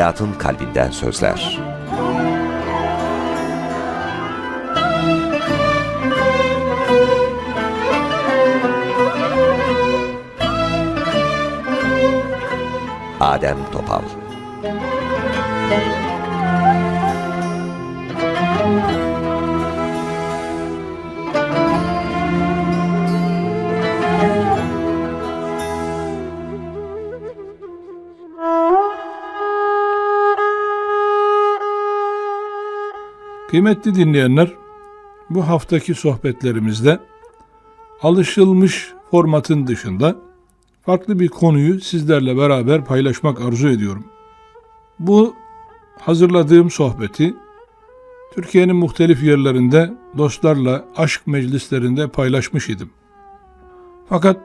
Hayatın kalbinden sözler. Adem Topal Kıymetli dinleyenler, bu haftaki sohbetlerimizde alışılmış formatın dışında farklı bir konuyu sizlerle beraber paylaşmak arzu ediyorum. Bu hazırladığım sohbeti Türkiye'nin muhtelif yerlerinde dostlarla aşk meclislerinde paylaşmış idim. Fakat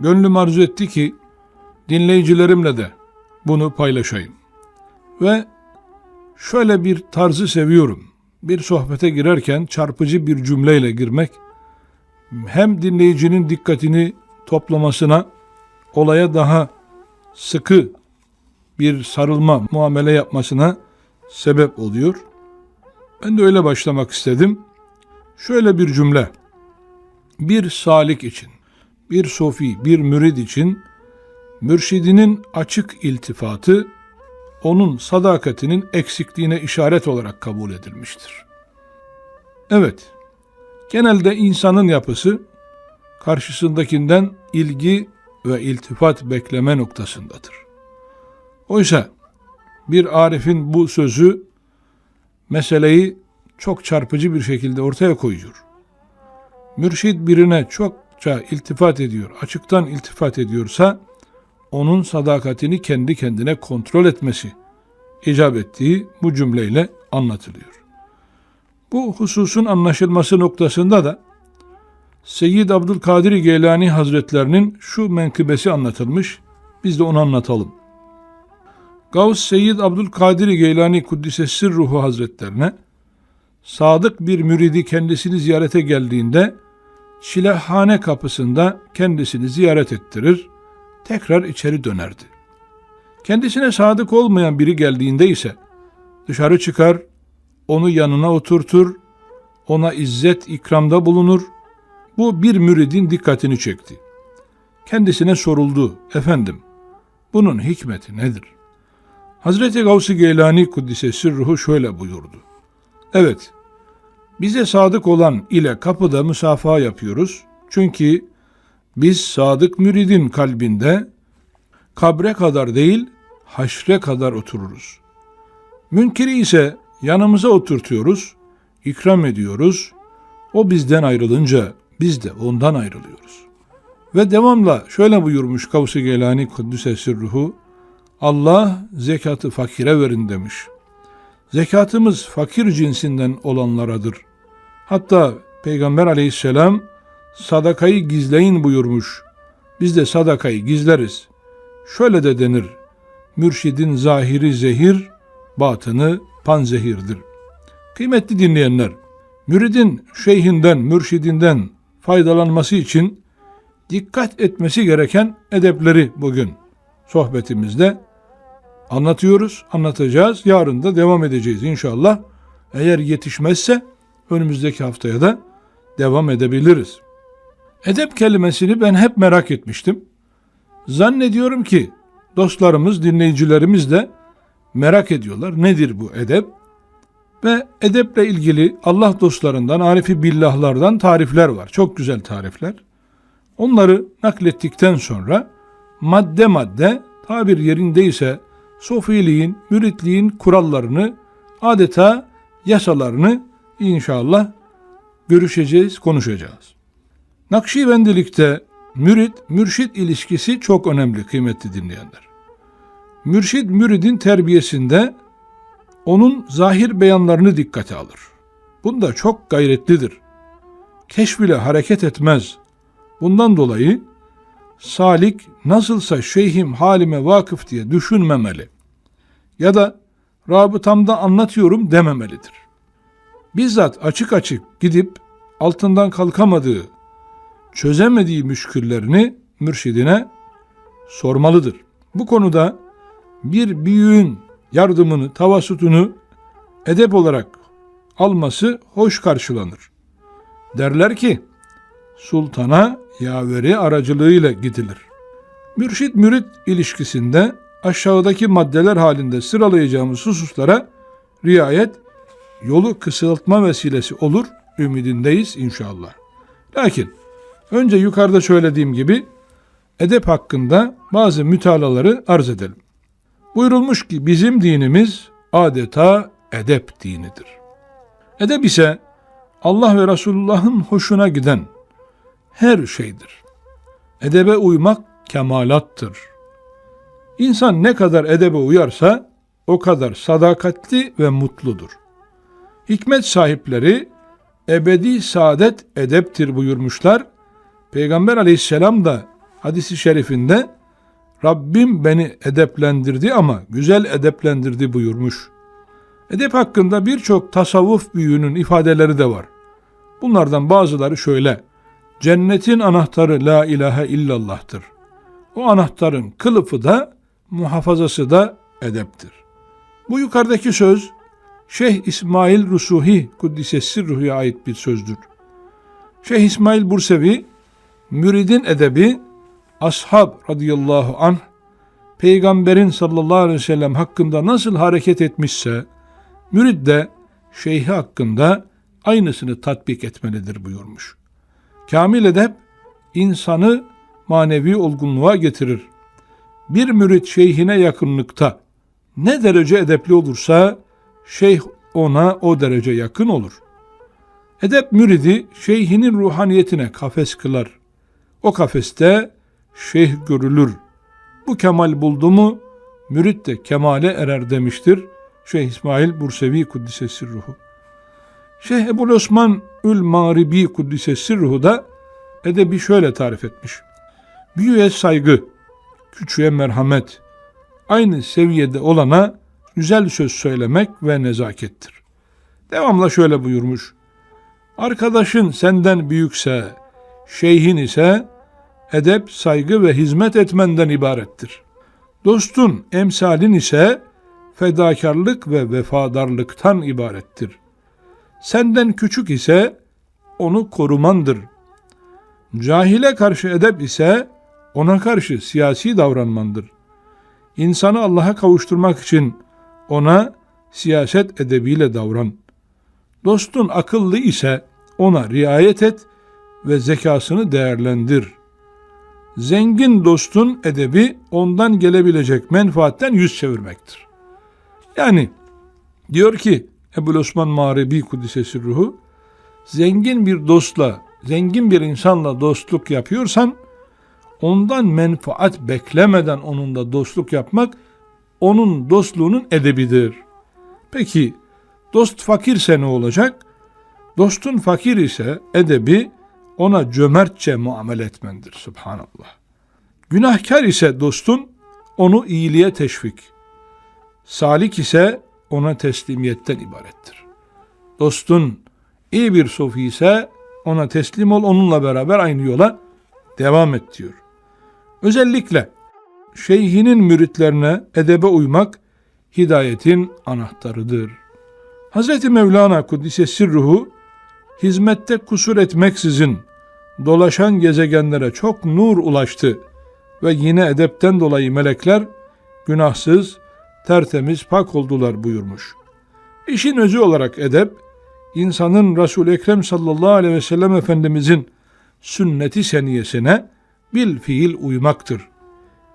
gönlüm arzu etti ki dinleyicilerimle de bunu paylaşayım. Ve şöyle bir tarzı seviyorum. Bir sohbete girerken çarpıcı bir cümleyle girmek hem dinleyicinin dikkatini toplamasına, olaya daha sıkı bir sarılma, muamele yapmasına sebep oluyor. Ben de öyle başlamak istedim. Şöyle bir cümle. Bir salik için, bir sofi, bir mürid için mürşidinin açık iltifatı onun sadakatinin eksikliğine işaret olarak kabul edilmiştir. Evet, genelde insanın yapısı karşısındakinden ilgi ve iltifat bekleme noktasındadır. Oysa bir arifin bu sözü meseleyi çok çarpıcı bir şekilde ortaya koyuyor. Mürşid birine çokça iltifat ediyor, açıktan iltifat ediyorsa onun sadakatini kendi kendine kontrol etmesi icap ettiği bu cümleyle anlatılıyor. Bu hususun anlaşılması noktasında da Seyyid Abdülkadir Geylani Hazretlerinin şu menkıbesi anlatılmış. Biz de onu anlatalım. Gavs Seyyid Abdülkadir Geylani Kuddisesi Ruhu Hazretlerine sadık bir müridi kendisini ziyarete geldiğinde çilehhane kapısında kendisini ziyaret ettirir, tekrar içeri dönerdi. Kendisine sadık olmayan biri geldiğinde ise dışarı çıkar, onu yanına oturtur, ona izzet ikramda bulunur. Bu bir müridin dikkatini çekti. Kendisine soruldu, efendim bunun hikmeti nedir? Hazreti Gavs-ı Geylani Kuddisesi ruhu şöyle buyurdu. Evet, bize sadık olan ile kapıda müsafaha yapıyoruz. Çünkü biz sadık müridin kalbinde kabre kadar değil, haşre kadar otururuz. Münkiri ise yanımıza oturtuyoruz, ikram ediyoruz. O bizden ayrılınca biz de ondan ayrılıyoruz. Ve devamla şöyle buyurmuş Kavs-ı Geylani Kuddüsesi ruhu, Allah zekatı fakire verin demiş. Zekatımız fakir cinsinden olanlaradır. Hatta Peygamber aleyhisselam sadakayı gizleyin buyurmuş. Biz de sadakayı gizleriz. Şöyle de denir. Mürşidin zahiri zehir, batını panzehirdir. Kıymetli dinleyenler, müridin şeyhinden, mürşidinden faydalanması için dikkat etmesi gereken edepleri bugün sohbetimizde anlatıyoruz, anlatacağız. Yarın da devam edeceğiz inşallah. Eğer yetişmezse önümüzdeki haftaya da devam edebiliriz. Edep kelimesini ben hep merak etmiştim. Zannediyorum ki dostlarımız, dinleyicilerimiz de merak ediyorlar. Nedir bu edep? Ve edeple ilgili Allah dostlarından, arifi billahlardan tarifler var. Çok güzel tarifler. Onları naklettikten sonra madde madde tabir yerindeyse sofiliğin, müritliğin kurallarını adeta yasalarını inşallah görüşeceğiz, konuşacağız. Nakşibendilikte mürit mürşit ilişkisi çok önemli kıymetli dinleyenler. Mürşid müridin terbiyesinde onun zahir beyanlarını dikkate alır. Bunda çok gayretlidir. Keşf ile hareket etmez. Bundan dolayı salik nasılsa şeyhim halime vakıf diye düşünmemeli. Ya da rabıtamda anlatıyorum dememelidir. Bizzat açık açık gidip altından kalkamadığı, çözemediği müşküllerini mürşidine sormalıdır. Bu konuda bir büyüğün yardımını, tavasutunu edep olarak alması hoş karşılanır. Derler ki, sultana yaveri aracılığıyla gidilir. Mürşit mürit ilişkisinde aşağıdaki maddeler halinde sıralayacağımız hususlara riayet yolu kısaltma vesilesi olur ümidindeyiz inşallah. Lakin önce yukarıda söylediğim gibi edep hakkında bazı mütalaları arz edelim. Buyurulmuş ki bizim dinimiz adeta edep dinidir. Edep ise Allah ve Resulullah'ın hoşuna giden her şeydir. Edebe uymak kemalattır. İnsan ne kadar edebe uyarsa o kadar sadakatli ve mutludur. Hikmet sahipleri ebedi saadet edeptir buyurmuşlar. Peygamber aleyhisselam da hadisi şerifinde Rabbim beni edeplendirdi ama güzel edeplendirdi buyurmuş. Edep hakkında birçok tasavvuf büyüğünün ifadeleri de var. Bunlardan bazıları şöyle. Cennetin anahtarı la ilahe illallah'tır. O anahtarın kılıfı da muhafazası da edeptir. Bu yukarıdaki söz Şeyh İsmail Rusuhi Kuddisesi Ruhu'ya ait bir sözdür. Şeyh İsmail Bursevi müridin edebi ashab radıyallahu anh peygamberin sallallahu aleyhi ve sellem hakkında nasıl hareket etmişse mürid de şeyhi hakkında aynısını tatbik etmelidir buyurmuş. Kamil edep insanı manevi olgunluğa getirir. Bir mürit şeyhine yakınlıkta ne derece edepli olursa şeyh ona o derece yakın olur. Edep müridi şeyhinin ruhaniyetine kafes kılar. O kafeste şeyh görülür. Bu kemal buldu mu mürit de kemale erer demiştir Şeyh İsmail Bursevi Kuddisesi Ruhu. Şeyh Ebu Osman Ül Maribi Kuddisesi Ruhu da edebi şöyle tarif etmiş. Büyüye saygı, küçüğe merhamet, aynı seviyede olana güzel söz söylemek ve nezakettir. Devamla şöyle buyurmuş. Arkadaşın senden büyükse, şeyhin ise edep, saygı ve hizmet etmenden ibarettir. Dostun, emsalin ise fedakarlık ve vefadarlıktan ibarettir. Senden küçük ise onu korumandır. Cahile karşı edep ise ona karşı siyasi davranmandır. İnsanı Allah'a kavuşturmak için ona siyaset edebiyle davran. Dostun akıllı ise ona riayet et ve zekasını değerlendir. Zengin dostun edebi ondan gelebilecek menfaatten yüz çevirmektir. Yani diyor ki Ebu Osman Mağribi Kudüs'esi ruhu zengin bir dostla, zengin bir insanla dostluk yapıyorsan ondan menfaat beklemeden onunla dostluk yapmak onun dostluğunun edebidir. Peki dost fakirse ne olacak? Dostun fakir ise edebi ona cömertçe muamele etmendir. Subhanallah. Günahkar ise dostun onu iyiliğe teşvik. Salik ise ona teslimiyetten ibarettir. Dostun iyi bir sofi ise ona teslim ol onunla beraber aynı yola devam et diyor. Özellikle şeyhinin müritlerine edebe uymak hidayetin anahtarıdır. Hz. Mevlana Kuddise Sirruhu hizmette kusur etmeksizin dolaşan gezegenlere çok nur ulaştı ve yine edepten dolayı melekler günahsız, tertemiz, pak oldular buyurmuş. İşin özü olarak edep, insanın Resul-i Ekrem sallallahu aleyhi ve sellem Efendimizin sünneti seniyesine bil fiil uymaktır.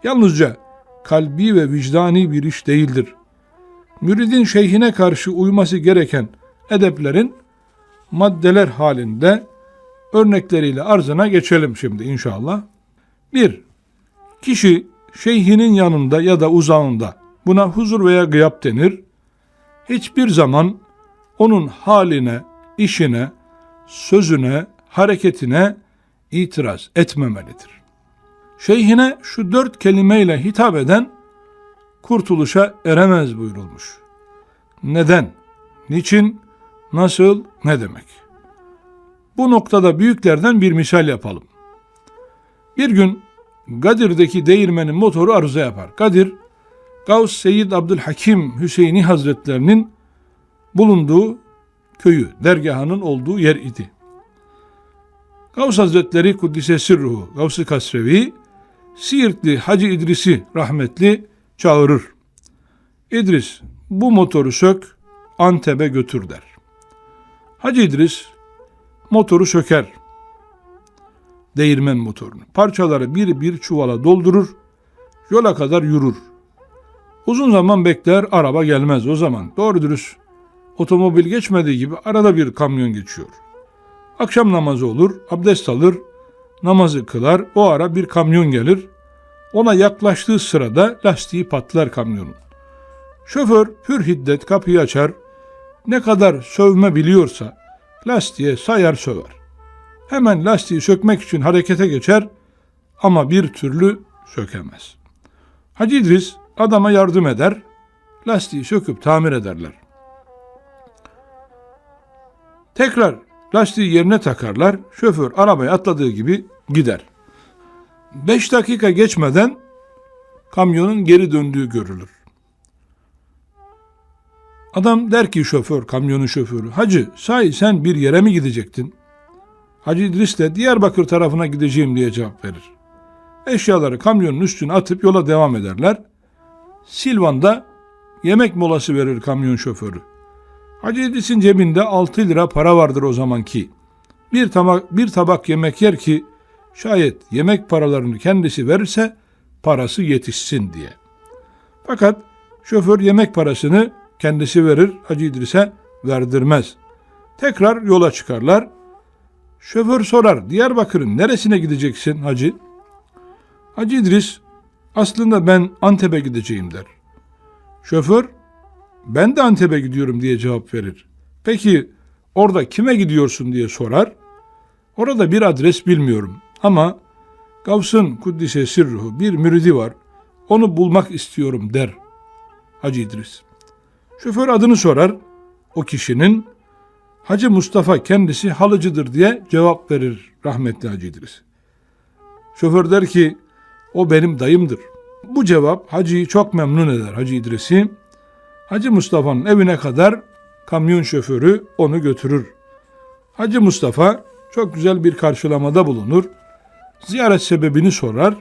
Yalnızca kalbi ve vicdani bir iş değildir. Müridin şeyhine karşı uyması gereken edeplerin maddeler halinde örnekleriyle arzına geçelim şimdi inşallah. 1. Kişi şeyhinin yanında ya da uzağında buna huzur veya gıyap denir. Hiçbir zaman onun haline, işine, sözüne, hareketine itiraz etmemelidir. Şeyhine şu dört kelimeyle hitap eden kurtuluşa eremez buyurulmuş. Neden? Niçin? Nasıl? Ne demek? Bu noktada büyüklerden bir misal yapalım. Bir gün Gadir'deki değirmenin motoru arıza yapar. Gadir Gavs Seyyid Abdülhakim Hüseyini Hazretlerinin bulunduğu köyü, dergahının olduğu yer idi. Gavs Hazretleri Kuddise Sirruhu, Gavs-ı Kasrevi, Siirtli Hacı İdris'i rahmetli çağırır. İdris bu motoru sök Antep'e götür der. Hacı İdris motoru söker. Değirmen motorunu. Parçaları bir bir çuvala doldurur. Yola kadar yürür. Uzun zaman bekler araba gelmez o zaman. Doğru dürüst otomobil geçmediği gibi arada bir kamyon geçiyor. Akşam namazı olur, abdest alır, namazı kılar. O ara bir kamyon gelir. Ona yaklaştığı sırada lastiği patlar kamyonun. Şoför pür hiddet kapıyı açar. Ne kadar sövme biliyorsa lastiğe sayar söver. Hemen lastiği sökmek için harekete geçer ama bir türlü sökemez. Hacı İdris adama yardım eder. Lastiği söküp tamir ederler. Tekrar lastiği yerine takarlar. Şoför arabaya atladığı gibi gider. Beş dakika geçmeden kamyonun geri döndüğü görülür. Adam der ki şoför, kamyonun şoförü, Hacı sahi sen bir yere mi gidecektin? Hacı İdris de Diyarbakır tarafına gideceğim diye cevap verir. Eşyaları kamyonun üstüne atıp yola devam ederler. Silvan'da yemek molası verir kamyon şoförü. Hacı İdris'in cebinde 6 lira para vardır o zamanki. Bir tabak, bir tabak yemek yer ki şayet yemek paralarını kendisi verirse parası yetişsin diye. Fakat şoför yemek parasını kendisi verir, Hacı İdris'e verdirmez. Tekrar yola çıkarlar. Şoför sorar, Diyarbakır'ın neresine gideceksin hacı? Hacı İdris, aslında ben Antep'e gideceğim der. Şoför, ben de Antep'e gidiyorum diye cevap verir. Peki orada kime gidiyorsun diye sorar. Orada bir adres bilmiyorum ama Gavs'ın Kuddise Sirruhu bir müridi var. Onu bulmak istiyorum der Hacı İdris. Şoför adını sorar. O kişinin Hacı Mustafa kendisi halıcıdır diye cevap verir rahmetli Hacı İdris. Şoför der ki o benim dayımdır. Bu cevap Hacı'yı çok memnun eder Hacı İdris'i. Hacı Mustafa'nın evine kadar kamyon şoförü onu götürür. Hacı Mustafa çok güzel bir karşılamada bulunur. Ziyaret sebebini sorar.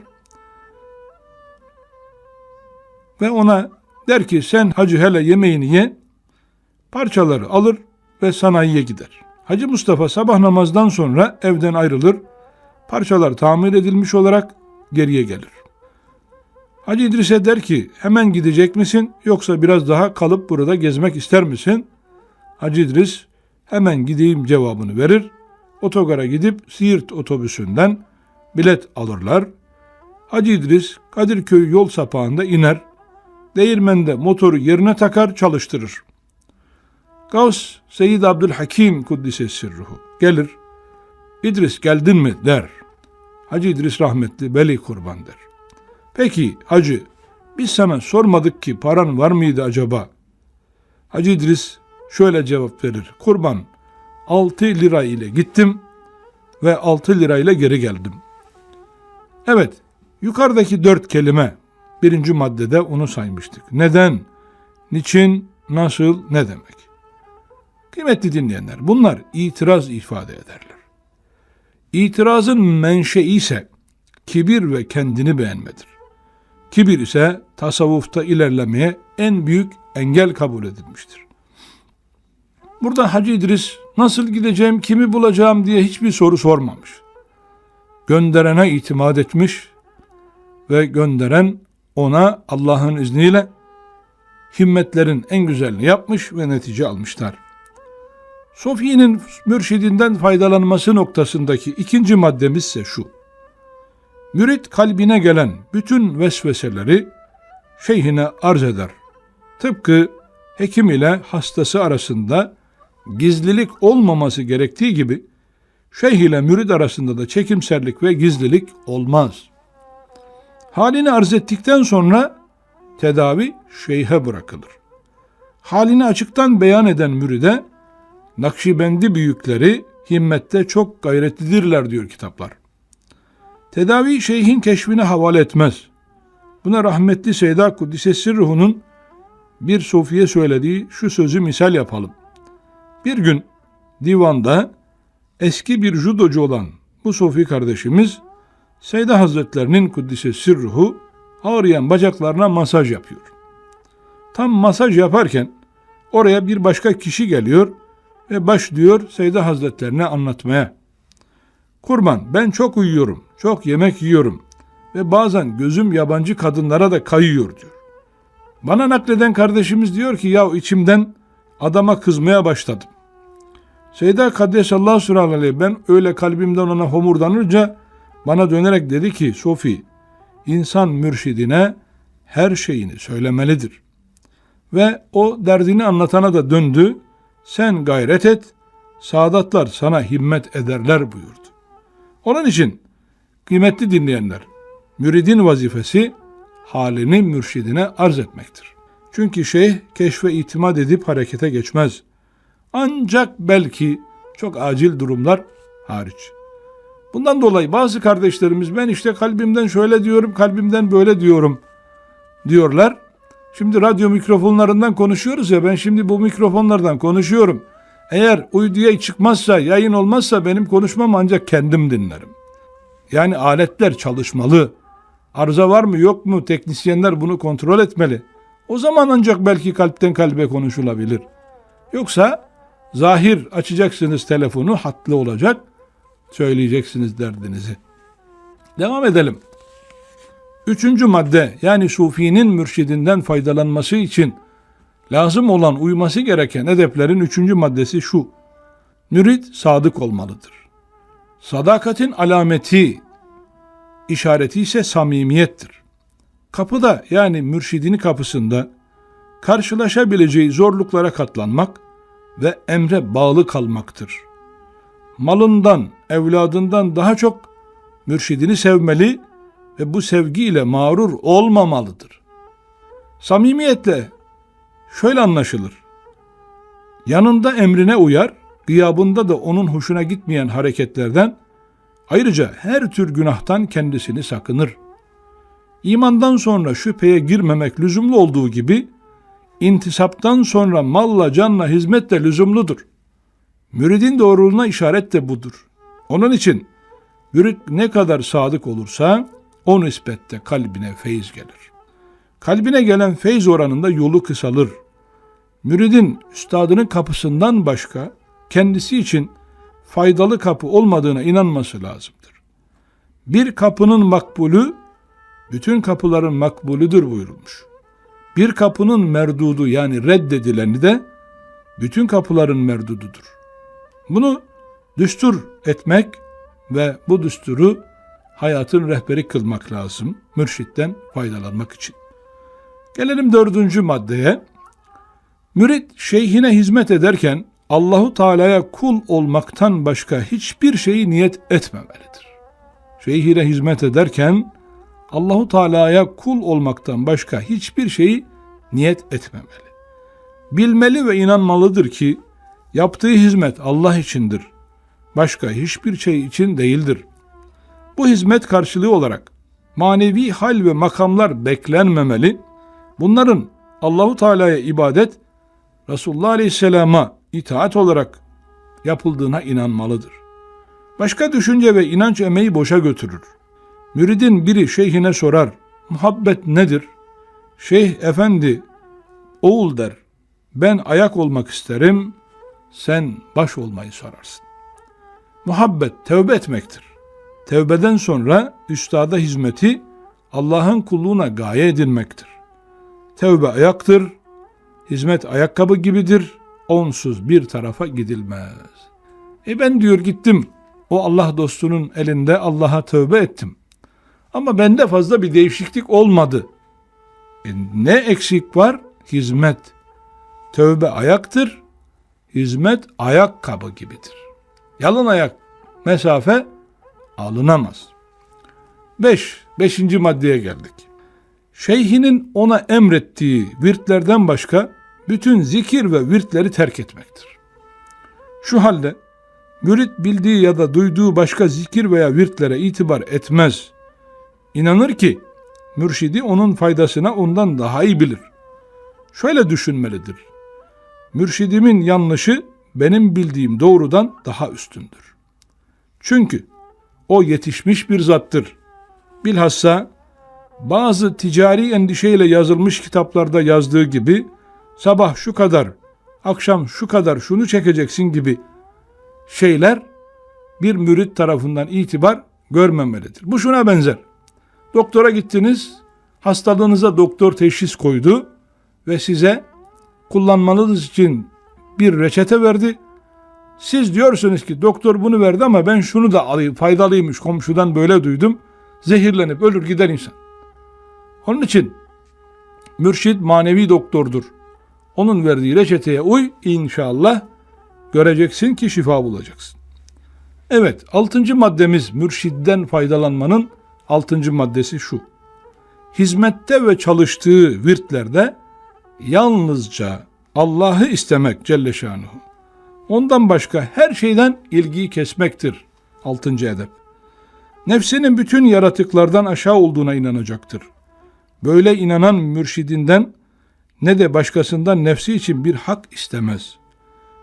Ve ona der ki sen hacı hele yemeğini ye, parçaları alır ve sanayiye gider. Hacı Mustafa sabah namazdan sonra evden ayrılır, parçalar tamir edilmiş olarak geriye gelir. Hacı İdris'e der ki hemen gidecek misin yoksa biraz daha kalıp burada gezmek ister misin? Hacı İdris hemen gideyim cevabını verir. Otogara gidip Siirt otobüsünden bilet alırlar. Hacı İdris Kadirköy yol sapağında iner. Değirmende motoru yerine takar çalıştırır. Gavs Seyyid Abdülhakim Kuddise Sirruhu gelir. İdris geldin mi der. Hacı İdris rahmetli beli kurban der. Peki hacı biz sana sormadık ki paran var mıydı acaba? Hacı İdris şöyle cevap verir. Kurban 6 lira ile gittim ve 6 lirayla geri geldim. Evet yukarıdaki dört kelime birinci maddede onu saymıştık. Neden, niçin, nasıl, ne demek? Kıymetli dinleyenler bunlar itiraz ifade ederler. İtirazın menşei ise kibir ve kendini beğenmedir. Kibir ise tasavvufta ilerlemeye en büyük engel kabul edilmiştir. Burada Hacı İdris nasıl gideceğim, kimi bulacağım diye hiçbir soru sormamış. Gönderene itimat etmiş ve gönderen ona Allah'ın izniyle himmetlerin en güzelini yapmış ve netice almışlar. Sofi'nin mürşidinden faydalanması noktasındaki ikinci maddemiz ise şu. Mürit kalbine gelen bütün vesveseleri şeyhine arz eder. Tıpkı hekim ile hastası arasında gizlilik olmaması gerektiği gibi şeyh ile mürid arasında da çekimserlik ve gizlilik olmaz. Halini arz ettikten sonra tedavi şeyhe bırakılır. Halini açıktan beyan eden müride Nakşibendi büyükleri himmette çok gayretlidirler diyor kitaplar. Tedavi şeyhin keşfine havale etmez. Buna rahmetli Seyda Kuddisesi ruhunun bir sofiye söylediği şu sözü misal yapalım. Bir gün divanda eski bir judocu olan bu sofi kardeşimiz Seyda Hazretlerinin Kuddisesi ruhu ağrıyan bacaklarına masaj yapıyor. Tam masaj yaparken oraya bir başka kişi geliyor ve başlıyor Seyda Hazretlerine anlatmaya. Kurban ben çok uyuyorum, çok yemek yiyorum ve bazen gözüm yabancı kadınlara da kayıyor diyor. Bana nakleden kardeşimiz diyor ki ya içimden adama kızmaya başladım. Seyda Kaddesallahu aleyhi ben öyle kalbimden ona homurdanınca bana dönerek dedi ki Sofi insan mürşidine her şeyini söylemelidir. Ve o derdini anlatana da döndü. Sen gayret et, saadatlar sana himmet ederler buyurdu. Onun için kıymetli dinleyenler, müridin vazifesi halini mürşidine arz etmektir. Çünkü şeyh keşfe itimat edip harekete geçmez. Ancak belki çok acil durumlar hariç. Bundan dolayı bazı kardeşlerimiz ben işte kalbimden şöyle diyorum, kalbimden böyle diyorum diyorlar. Şimdi radyo mikrofonlarından konuşuyoruz ya ben şimdi bu mikrofonlardan konuşuyorum. Eğer uyduya çıkmazsa, yayın olmazsa benim konuşmam ancak kendim dinlerim. Yani aletler çalışmalı. Arıza var mı yok mu teknisyenler bunu kontrol etmeli. O zaman ancak belki kalpten kalbe konuşulabilir. Yoksa zahir açacaksınız telefonu hatlı olacak söyleyeceksiniz derdinizi. Devam edelim. Üçüncü madde yani sufinin mürşidinden faydalanması için lazım olan uyması gereken edeplerin üçüncü maddesi şu. Mürid sadık olmalıdır. Sadakatin alameti, işareti ise samimiyettir. Kapıda yani mürşidini kapısında karşılaşabileceği zorluklara katlanmak ve emre bağlı kalmaktır. Malından, evladından daha çok mürşidini sevmeli ve bu sevgiyle mağrur olmamalıdır. Samimiyetle şöyle anlaşılır. Yanında emrine uyar, gıyabında da onun hoşuna gitmeyen hareketlerden, ayrıca her tür günahtan kendisini sakınır. İmandan sonra şüpheye girmemek lüzumlu olduğu gibi, intisaptan sonra malla canla hizmet de lüzumludur. Müridin doğruluğuna işaret de budur. Onun için mürid ne kadar sadık olursa o nispette kalbine feyiz gelir. Kalbine gelen feyz oranında yolu kısalır. Müridin üstadının kapısından başka kendisi için faydalı kapı olmadığına inanması lazımdır. Bir kapının makbulü bütün kapıların makbulüdür buyurulmuş. Bir kapının merdudu yani reddedileni de bütün kapıların merdududur. Bunu düstur etmek ve bu düsturu hayatın rehberi kılmak lazım mürşitten faydalanmak için. Gelelim dördüncü maddeye. Mürit şeyhine hizmet ederken Allahu Teala'ya kul olmaktan başka hiçbir şeyi niyet etmemelidir. Şeyhine hizmet ederken Allahu Teala'ya kul olmaktan başka hiçbir şeyi niyet etmemeli. Bilmeli ve inanmalıdır ki yaptığı hizmet Allah içindir. Başka hiçbir şey için değildir. Bu hizmet karşılığı olarak manevi hal ve makamlar beklenmemeli. Bunların Allahu Teala'ya ibadet, Resulullah Aleyhisselam'a itaat olarak yapıldığına inanmalıdır. Başka düşünce ve inanç emeği boşa götürür. Müridin biri şeyhine sorar, muhabbet nedir? Şeyh efendi, oğul der, ben ayak olmak isterim, sen baş olmayı sorarsın. Muhabbet tevbe etmektir. Tevbeden sonra üstada hizmeti Allah'ın kulluğuna gaye edilmektir. Tevbe ayaktır, hizmet ayakkabı gibidir, onsuz bir tarafa gidilmez. E ben diyor gittim, o Allah dostunun elinde Allah'a tövbe ettim. Ama bende fazla bir değişiklik olmadı. E ne eksik var? Hizmet. Tövbe ayaktır, hizmet ayakkabı gibidir. Yalın ayak mesafe alınamaz. 5. Beş, beşinci maddeye geldik. Şeyhinin ona emrettiği virtlerden başka bütün zikir ve virtleri terk etmektir. Şu halde mürit bildiği ya da duyduğu başka zikir veya virtlere itibar etmez. İnanır ki mürşidi onun faydasına ondan daha iyi bilir. Şöyle düşünmelidir. Mürşidimin yanlışı benim bildiğim doğrudan daha üstündür. Çünkü o yetişmiş bir zattır. Bilhassa bazı ticari endişeyle yazılmış kitaplarda yazdığı gibi sabah şu kadar, akşam şu kadar şunu çekeceksin gibi şeyler bir mürit tarafından itibar görmemelidir. Bu şuna benzer. Doktora gittiniz, hastalığınıza doktor teşhis koydu ve size kullanmanız için bir reçete verdi. Siz diyorsunuz ki doktor bunu verdi ama ben şunu da alayım, faydalıymış komşudan böyle duydum. Zehirlenip ölür gider insan. Onun için mürşid manevi doktordur. Onun verdiği reçeteye uy inşallah göreceksin ki şifa bulacaksın. Evet altıncı maddemiz mürşidden faydalanmanın altıncı maddesi şu. Hizmette ve çalıştığı virtlerde yalnızca Allah'ı istemek Celle Şanuhu. Ondan başka her şeyden ilgiyi kesmektir. Altıncı edep. Nefsinin bütün yaratıklardan aşağı olduğuna inanacaktır. Böyle inanan mürşidinden ne de başkasından nefsi için bir hak istemez.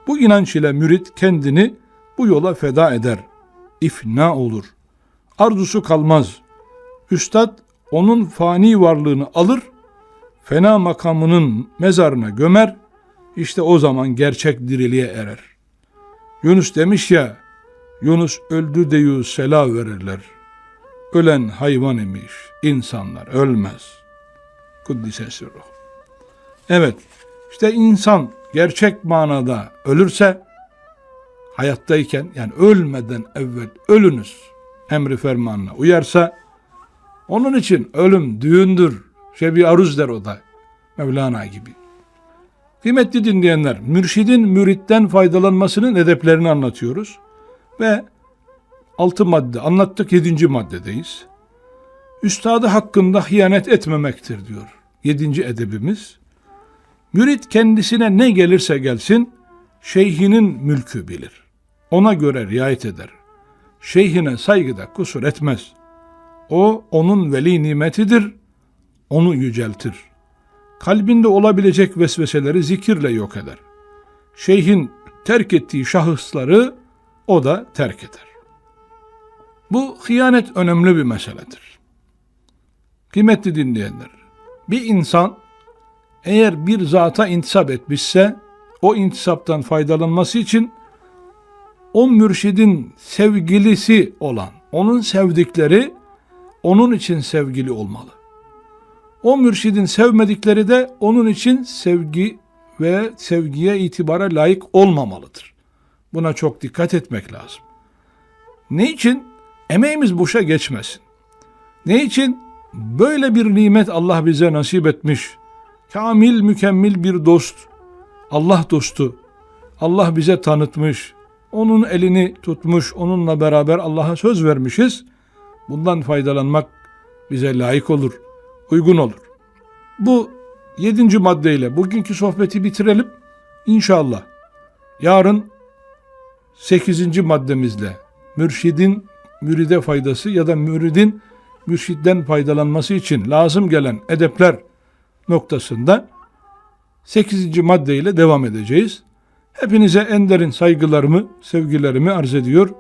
Bu inanç ile mürit kendini bu yola feda eder. İfna olur. Arzusu kalmaz. Üstad onun fani varlığını alır, fena makamının mezarına gömer, işte o zaman gerçek diriliğe erer. Yunus demiş ya, Yunus öldü deyu sela verirler. Ölen hayvan imiş, insanlar ölmez. Kuddise sirruh. Evet, işte insan gerçek manada ölürse, hayattayken yani ölmeden evvel ölünüz emri fermanına uyarsa, onun için ölüm düğündür. Şebi aruz der o da. Mevlana gibi. Kıymetli dinleyenler, mürşidin müritten faydalanmasının edeplerini anlatıyoruz. Ve altı madde anlattık, yedinci maddedeyiz. Üstadı hakkında hıyanet etmemektir diyor. Yedinci edebimiz. Mürit kendisine ne gelirse gelsin, şeyhinin mülkü bilir. Ona göre riayet eder. Şeyhine saygıda kusur etmez. O onun veli nimetidir, onu yüceltir. Kalbinde olabilecek vesveseleri zikirle yok eder. Şeyhin terk ettiği şahısları o da terk eder. Bu hıyanet önemli bir meseledir. Kıymetli dinleyenler, bir insan eğer bir zata intisap etmişse o intisaptan faydalanması için o mürşidin sevgilisi olan, onun sevdikleri onun için sevgili olmalı. O mürşidin sevmedikleri de onun için sevgi ve sevgiye itibara layık olmamalıdır. Buna çok dikkat etmek lazım. Ne için? Emeğimiz boşa geçmesin. Ne için? Böyle bir nimet Allah bize nasip etmiş. Kamil, mükemmel bir dost. Allah dostu. Allah bize tanıtmış. Onun elini tutmuş, onunla beraber Allah'a söz vermişiz. Bundan faydalanmak bize layık olur, uygun olur. Bu yedinci maddeyle bugünkü sohbeti bitirelim. İnşallah yarın sekizinci maddemizle mürşidin müride faydası ya da müridin mürşitten faydalanması için lazım gelen edepler noktasında 8. maddeyle devam edeceğiz. Hepinize en derin saygılarımı, sevgilerimi arz ediyor.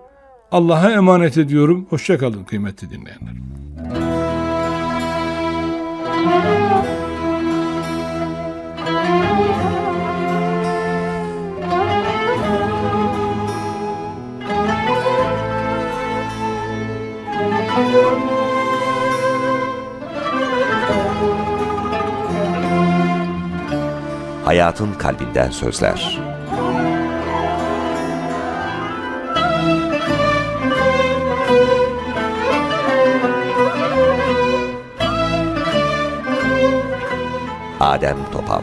Allah'a emanet ediyorum. Hoşçakalın kıymetli dinleyenler. Hayatın kalbinden sözler. Adem Topal